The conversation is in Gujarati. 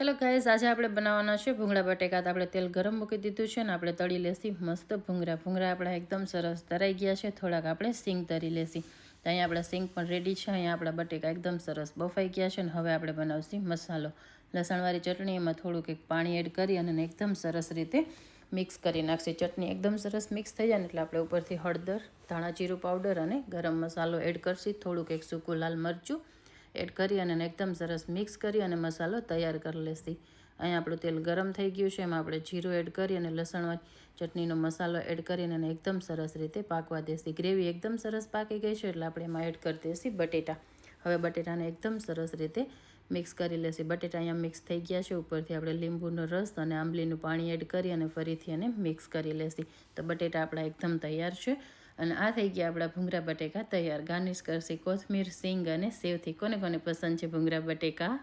હેલો ગાઈઝ, આજે આપણે બનાવવાના છે ભૂંગળા બટેકા. તો આપણે તેલ ગરમ મૂકી દીધું છે ને આપણે તળી લેસી મસ્ત ભૂંગળા. ભૂંગળા આપણા એકદમ સરસ તરાઈ ગયા છે. થોડાક આપણે સિંગ તરી લેસી તો અહીંયા આપણા સિંગ પણ રેડી છે. અહીંયા આપણા બટેકા એકદમ સરસ બફાઈ ગયા છે ને હવે આપણે બનાવશી મસાલો. લસણવાળી ચટણી, એમાં થોડુંક એક પાણી એડ કરી અને એકદમ સરસ રીતે મિક્સ કરી નાખશે. ચટણી એકદમ સરસ મિક્સ થઈ જાય એટલે આપણે ઉપરથી હળદર, ધાણા જીરું પાવડર અને ગરમ મસાલો એડ કરશી. થોડુંક એક સૂકું લાલ મરચું એડ કરી અને એકદમ સરસ મિક્સ કરી અને મસાલો તૈયાર કરી લેશી. અહીંયા આપણું તેલ ગરમ થઈ ગયું છે, એમાં આપણે જીરું એડ કરી અને લસણવાળી ચટણીનો મસાલો એડ કરીને એને એકદમ સરસ રીતે પાકવા દેશી. ગ્રેવી એકદમ સરસ પાકી ગઈ છે, એટલે આપણે એમાં એડ કરી દઈશી બટેટા. હવે બટેટાને એકદમ સરસ રીતે મિક્સ કરી લેશી. બટેટા અહીંયા મિક્સ થઈ ગયા છે, ઉપરથી આપણે લીંબુનો રસ અને આંબલીનું પાણી એડ કરી અને ફરીથી એને મિક્સ કરી લેશી. તો બટેટા આપણા એકદમ તૈયાર છે. અને આ થઈ ગયા આપણા ભૂંગળા બટેકા તૈયાર. ગાર્નિશ કરશી કોથમીર સિંગ અને સેવથી. કોને કોને પસંદ છે ભૂંગળા બટેકા?